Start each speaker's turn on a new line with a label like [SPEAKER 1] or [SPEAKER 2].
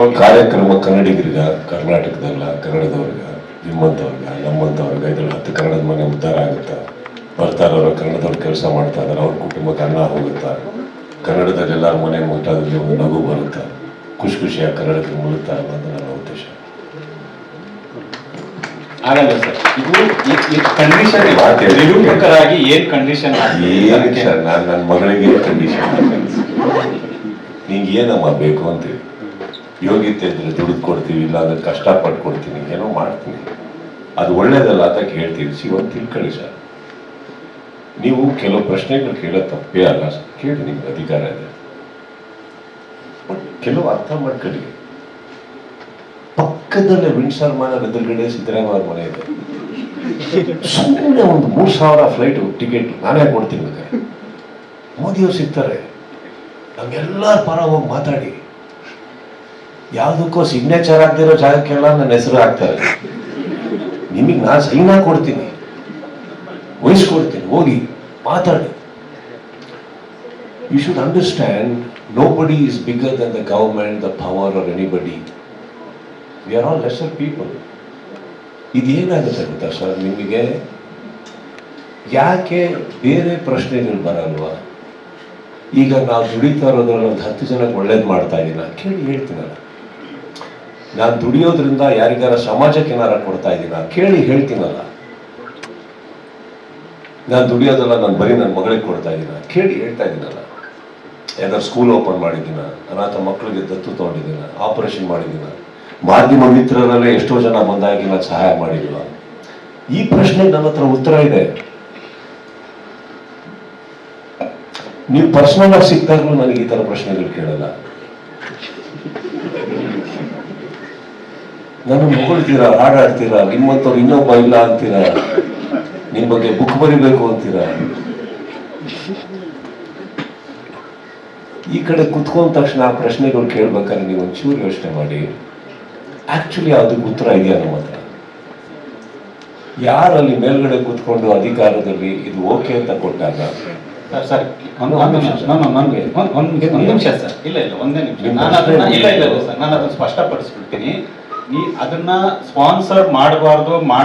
[SPEAKER 1] ಕಾರ್ಯಕ್ರಮ ಕನ್ನಡಿಗರಿಗ ಕರ್ನಾಟಕದಲ್ಲ ಕನ್ನಡದವ್ರಿಗ ನಿಮ್ಮಂಥವ್ರಿಗ ನಮ್ಮಂಥವ್ರಿಗ ಇದ್ರಲ್ಲಿ ಹತ್ತು ಕನ್ನಡದ ಮನೆ ಉದ್ಧಾರ ಆಗುತ್ತಾ? ಬರ್ತಾರವ್ರ ಕನ್ನಡದವ್ರು ಕೆಲಸ ಮಾಡ್ತಾ ಇದಾರೆ ಅವ್ರ ಕುಟುಂಬಕ್ಕೆ ಅನ್ನ ಹೋಗುತ್ತಾ? ಕನ್ನಡದಲ್ಲಿ ಎಲ್ಲರ ಮನೆ ಮುಟ್ಟಾದಲ್ಲಿ ಒಂದು ನಗು ಬರುತ್ತಾ? ಖುಷಿ ಖುಷಿಯಾಗಿ ಕನ್ನಡಕ್ಕೆ ಮುಳುತ್ತಾ ಅನ್ನೋದು ನನ್ನ ಉದ್ದೇಶ.
[SPEAKER 2] ಆಗಲ್ಲ ಸರ್. ಇದು ಕಂಡೀಷನ್
[SPEAKER 1] ಮಾತು ಹೇಳಿ.
[SPEAKER 2] ನಿರೂಪಕರಾಗಿ ಏನ್ ಕಂಡೀಷನ್
[SPEAKER 1] ಏನು ಸರ್ ನಾನು ನನ್ನ ಮಗಳಿಗೆ ಕಂಡೀಷನ್ ನಿಂಗೆ ಏನಮ್ಮ ಬೇಕು ಅಂತೀವಿ ಯೋಗ್ಯತೆ ಇದ್ರೆ ದುಡ್ಡು ಕೊಡ್ತೀವಿ ಇಲ್ಲ ಅಂದ್ರೆ ಕಷ್ಟಪಟ್ಟು ಕೊಡ್ತೀನಿ ಏನೋ ಮಾಡ್ತೀನಿ ಅದು ಒಳ್ಳೇದಲ್ಲ ಅಂತ ಹೇಳ್ತೀವಿ ಸಿಗೋದು ತಿಳ್ಕೊಳ್ಳಿ ಸರ್. ನೀವು ಕೆಲವು ಪ್ರಶ್ನೆಗಳು ಕೇಳೋ ತಪ್ಪೇ ಅಲ್ಲ ಕೇಳಿ, ನಿಮ್ಗೆ ಅಧಿಕಾರ ಇದೆ. ಬಟ್ ಕೆಲವು ಅರ್ಥ ಮಾಡ್ಕೊಳ್ಳಿ. ಪಕ್ಕದಲ್ಲೇ ವಿಂಡ್ಸರ್ ಮನೆ ಎದುರುಗಡೆ ಸಿದ್ದರಾಮಯ್ಯ ಮನೆ ಇದೆ. ಸುಮ್ಮನೆ ಒಂದು ಮೂರು ಸಾವಿರ ಫ್ಲೈಟ್ ಟಿಕೆಟ್ ನಾನೇ ಕೊಡ್ತೀನಿ ಮೋದಿಯವ್ರು ಸಿಗ್ತಾರೆ. ನಮ್ಗೆಲ್ಲರ ಪರ ಹೋಗಿ ಮಾತಾಡಿ. ಯಾವುದಕ್ಕೋ ಸಿಗ್ನೇಚರ್ ಆಗ್ತಿರೋ ಜಾಗಕ್ಕೆಲ್ಲ ನನ್ನ ಹೆಸರು ಹಾಕ್ತಾರೆ. ನಿಮಗೆ ನಾನು ಸೈನ್ ಕೊಡ್ತೀನಿ ವಹಿಸ್ಕೊಡ್ತೀನಿ. ಹೋಗಿ ಮಾತಾಡಿ. You should understand nobody is bigger than the government the power are anybody we are all lesser people ಇದೇನಾಗುತ್ತೆ ಗೊತ್ತಾ ಸರ್ ನಿಮಗೆ? ಯಾಕೆ ಬೇರೆ ಪ್ರಶ್ನೆಗಳು ಬರಲ್ವಾ? ಈಗ ನಾವು ದುಡಿತಾ ಇರೋದ್ರಲ್ಲಿ ಒಂದು ಹತ್ತು ಜನಕ್ಕೆ ಒಳ್ಳೇದು ಮಾಡ್ತಾ ಇದ್ದೀನ ಕೇಳಿ ಹೇಳ್ತೀನಲ್ಲ. ನಾನು ದುಡಿಯೋದ್ರಿಂದ ಯಾರಿಗಾರ ಸಮಾಜಕ್ಕೆ ಏನಾರ ಕೊಡ್ತಾ ಇದ್ದೀನ ಕೇಳಿ ಹೇಳ್ತೀನಲ್ಲ. ನಾನು ದುಡಿಯೋದಲ್ಲ ನಾನು ಬರೀ ನನ್ನ ಮಗಳಿಗೆ ಕೊಡ್ತಾ ಇದ್ದೀನ? ಕೇಳಿ ಹೇಳ್ತಾ ಇದ್ದೀನಲ್ಲ. ಯಾವ್ದಾರು ಸ್ಕೂಲ್ ಓಪನ್ ಮಾಡಿದ್ದೀನ? ಅನಾಥ ಮಕ್ಕಳಿಗೆ ದತ್ತು ತಗೊಂಡಿದ್ದೀನ? ಆಪರೇಷನ್ ಮಾಡಿದ್ದೀನ? ಮಾಧ್ಯಮ ಮಿತ್ರರಲ್ಲೇ ಎಷ್ಟೋ ಜನ ಬಂದಾಗಿ ನಾನು ಸಹಾಯ ಮಾಡಿಲ್ಲ ಈ ಪ್ರಶ್ನೆ ನನ್ನ ಹತ್ರ ಉತ್ತರ ಇದೆ. ನೀವು ಪರ್ಸನಲ್ ಆಗಿ ಸಿಕ್ತಾಗಲೂ ನನಗೆ ಈ ಥರ ಪ್ರಶ್ನೆಗಳು ಕೇಳಲ್ಲ. ನನ್ನ ಹೊಗಳ್ತೀರಾ ಹಾಡಾಡ್ತೀರಾ? ನಿಮ್ಮಂಥವ್ರು ಇನ್ನೊಬ್ಬ ಇಲ್ಲ ಅಂತೀರಾ? ನಿಮ್ ಬಗ್ಗೆ ಬುಕ್ ಬರಿಬೇಕು ಅಂತೀರಾ? ಈ ಕಡೆ ಕುತ್ಕೊಂಡ ತಕ್ಷಣ ಆ ಪ್ರಶ್ನೆಗಳು ಕೇಳ್ಬೇಕಾದ್ರೆ ನೀವು ಒಂಚೂರು ಯೋಚನೆ ಮಾಡಿ. ಆಕ್ಚುಲಿ ಅದಕ್ಕೆ ಉತ್ತರ ಇದೆಯಾ ನಮ್ಮ ಹತ್ರ? ಯಾರಲ್ಲಿ ಮೇಲ್ಗಡೆ ಕುತ್ಕೊಂಡು ಅಧಿಕಾರದಲ್ಲಿ ಇದು ಓಕೆ ಅಂತ ಕೊಟ್ಟಾಗ?
[SPEAKER 2] ಸರ್ ಒಂದು ನಿಮಿಷ ನಾನು ನನಗೆ ಒಂದು ನಿಮಿಷ ಸರ್. ಇಲ್ಲ ಇಲ್ಲ ಒಂದೇ ನಿಮಿಷ. ನಾನು ಅದನ್ನ ಇಲ್ಲ ಇಲ್ಲ ಇಲ್ಲ ಸರ್ ನಾನು ಅದನ್ನ ಸ್ಪಷ್ಟಪಡಿಸ್ಬಿಡ್ತೀನಿ ನೀ ಅದನ್ನ ಸ್ಪಾನ್ಸರ್ ಮಾಡಬಾರ್ದು ಮಾಡ